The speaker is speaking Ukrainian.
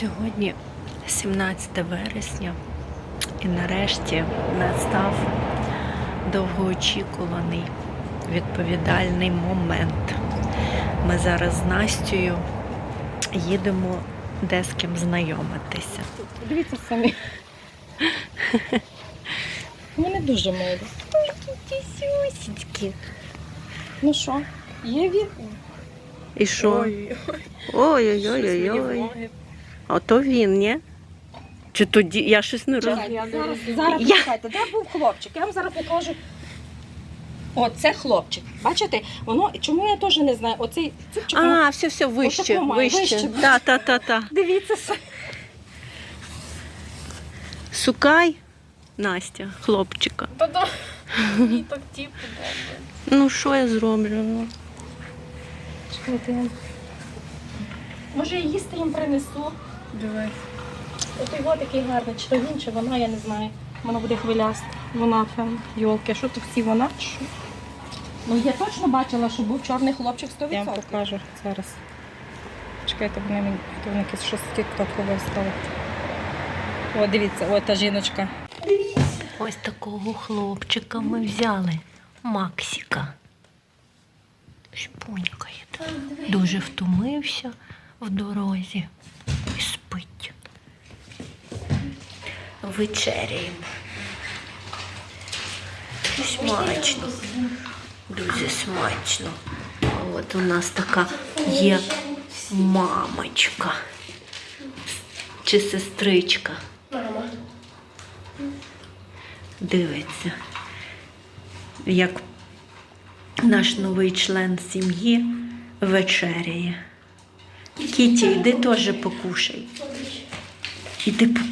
Сьогодні 17 вересня, і нарешті настав довгоочікуваний відповідальний момент. Ми зараз з Настю їдемо де з ким знайомитися. Дивіться самі. Вони дуже милі. Сюсічки. Ну що, є він? І що? Ото він, ні? Чи тоді я щось не розумію. Зараз, зараз Я- почекайте, де був хлопчик? Я вам зараз покажу. О, це хлопчик. Бачите, воно чому я теж не знаю. Оцей цупчик. воно- А, все, все, вище, Отаку вище. вище. Та, та, та, та. Дивіться все. Сукай, Настя, хлопчика. Та мені так ті подобається. Ну, що я зроблю? Ну? Чекайте. я- Може я їсти їм принесу. Дивись. От його такий гарний, чи то він, чи вона, я не знаю. Вона буде хвиляста. Вона фен. Йолки, що то всі вона? Що? Ну я точно бачила, що був чорний хлопчик 100%. Я вам покажу зараз. Чекайте, вони мені якісь щось тіктокове стало. О, дивіться, о, та жіночка. Ось такого хлопчика ми взяли. Максика. Шпунькає. Дуже втомився в дорозі і спить. Вечеряємо. Смачно. Дуже смачно. От у нас така є мамочка. Чи сестричка. Дивиться, як наш новий член сім'ї вечеряє. Кіті, йди теж покушай. Іди покушай.